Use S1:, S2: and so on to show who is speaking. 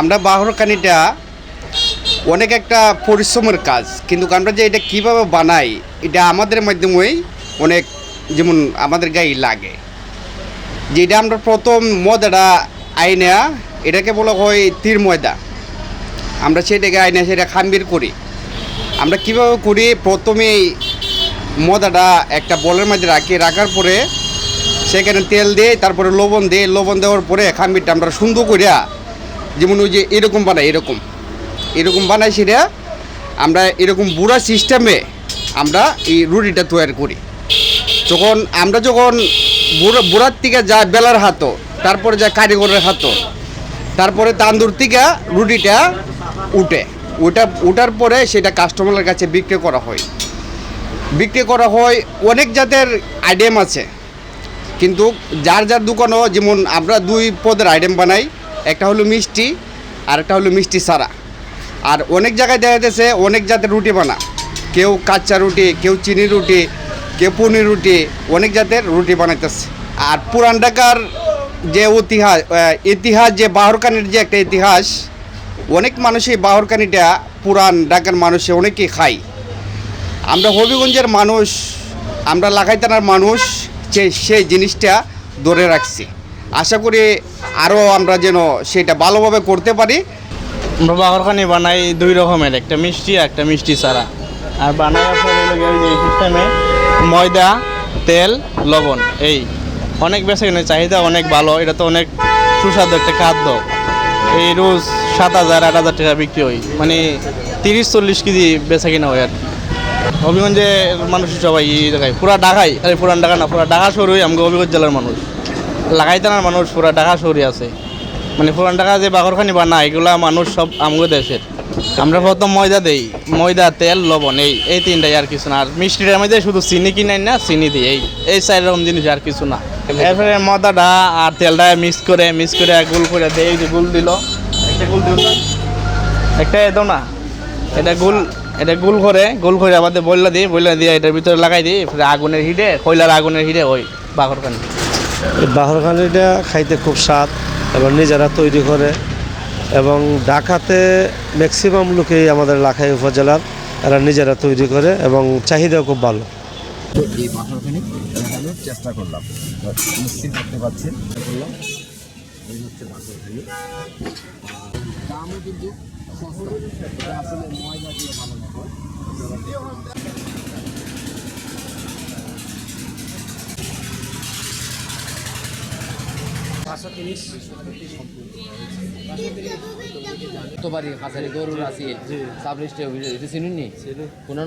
S1: আমরা বাহরকানিটা অনেক একটা পরিশ্রমের কাজ। কিন্তু আমরা যে এটা কীভাবে বানাই, এটা আমাদের মাধ্যমেই অনেক যেমন আমাদের গায়ে লাগে। যেটা আমরা প্রথম ময়দাটা আইনা, এটাকে বলা হয় তীর ময়দা। আমরা সেটাকে আইনা, সেটা খাম্বির করি। আমরা কীভাবে করি, প্রথমেই ময়দাটা একটা বলের মধ্যে রাখি, রাখার পরে সেখানে তেল দিয়ে, তারপরে লবণ দিয়ে, লবণ দেওয়ার পরে খাম্বিরটা আমরা সুন্দর করিয়া যেমন ওই যে এরকম বানাই এরকম। এরকম বানাই সেটা আমরা এরকম বুড়া সিস্টেমে আমরা এই রুটিটা তৈরি করি। যখন আমরা যখন বুড়ো, বুড়ার থেকে যায় বেলার হাতও তারপরে যায় কারিগরের হাতও তারপরে তান্দুর থেকে রুটিটা উঠে। ওটা উঠার পরে সেটা কাস্টমারের কাছে বিক্রি করা হয়। বিক্রি করা হয়, অনেক জাতের আইটেম আছে। কিন্তু যার যার দোকানও, যেমন আমরা দুই পদের আইটেম বানাই একটা হলো মিষ্টি আর একটা হলো মিষ্টি সারা। আর অনেক জায়গায় দেখা যাচ্ছে অনেক জাতের রুটি বানা কেউ কাচ্চা রুটি, কেউ চিনি রুটি, কেউ পনির রুটি, অনেক জাতের রুটি বানাইতেছে। আর পুরান ঢাকার যে ইতিহাস ইতিহাস যে বাহরকানির যে একটা ইতিহাস, অনেক মানুষই বাহরকানিটা পুরান ঢাকার মানুষে অনেকেই খায়। আমরা হবিগঞ্জের মানুষ, আমরা লাখাইতানার মানুষ, সে সেই জিনিসটা ধরে রাখছি। আশা করি আরও আমরা যেন সেটা ভালোভাবে করতে পারি।
S2: আমরা বাহরখানি বানাই দুই রকমের, একটা মিষ্টি একটা মিষ্টি ছাড়া আর বানাই সিস্টেমে ময়দা, তেল, লবণ, এই অনেক বেশি চাহিদা অনেক ভালো, এটা তো অনেক সুস্বাদু একটা খাদ্য। এই রোজ সাত হাজার, আট হাজার টাকা বিক্রি হয় মানে তিরিশ, চল্লিশ কেজি বেচা কিনা হয় আর কি। হবিগঞ্জে মানুষ সবাই এই জায়গায়, পুরা ঢাকাই আরে পুরান ঢাকা না, পুরা ঢাকা শহরই আমাকে হবিগঞ্জ জেলার মানুষ। লাগাইতানার মানুষ, পুরা ঢাকা শহরে আছে। মানে পুরান ঢাকা যে বাগরখানি বানা এগুলা মানুষ সব আমগো দেশের। আমরা প্রথম ময়দা দেই, ময়দা, তেল, লবণ, এই এই তিনটাই আর কিছু না। আর মিষ্টিটার মধ্যে শুধু চিনি কিনাই না, চিনি দিই। এই এই চার রকম জিনিস আর কিছু না। এরপরে ময়দাটা আর তেলটা মিক্স করে মিক্স করে গুল করে দেয় এই যে গুল দিল। একটা গুল দিল না? একটা এতো না। এটা গুল এটা গুল করে গুল করে আমাদের বইলা দিই, বইলা দিয়ে এটার ভিতরে লাগাই দিই আগুনের হিটে, কয়লার আগুনের হিটে ওই বাগরখানি
S3: এই বাহরখানিটা খাইতে খুব স্বাদ এবং নিজেরা তৈরি করে এবং ঢাকাতে ম্যাক্সিমাম লোকেই আমাদের লাখাই উপজেলার, এরা নিজেরা তৈরি করে এবং চাহিদাও খুব ভালো।
S4: চেষ্টা করলাম। নিশ্চিত করতে দামও কিন্তু আসলে ময়দা দিয়ে বানানো হয় তো বাড়ি হাজারি গরুর আছে? সাবলিস্টে এটা চিনুন নি কোনো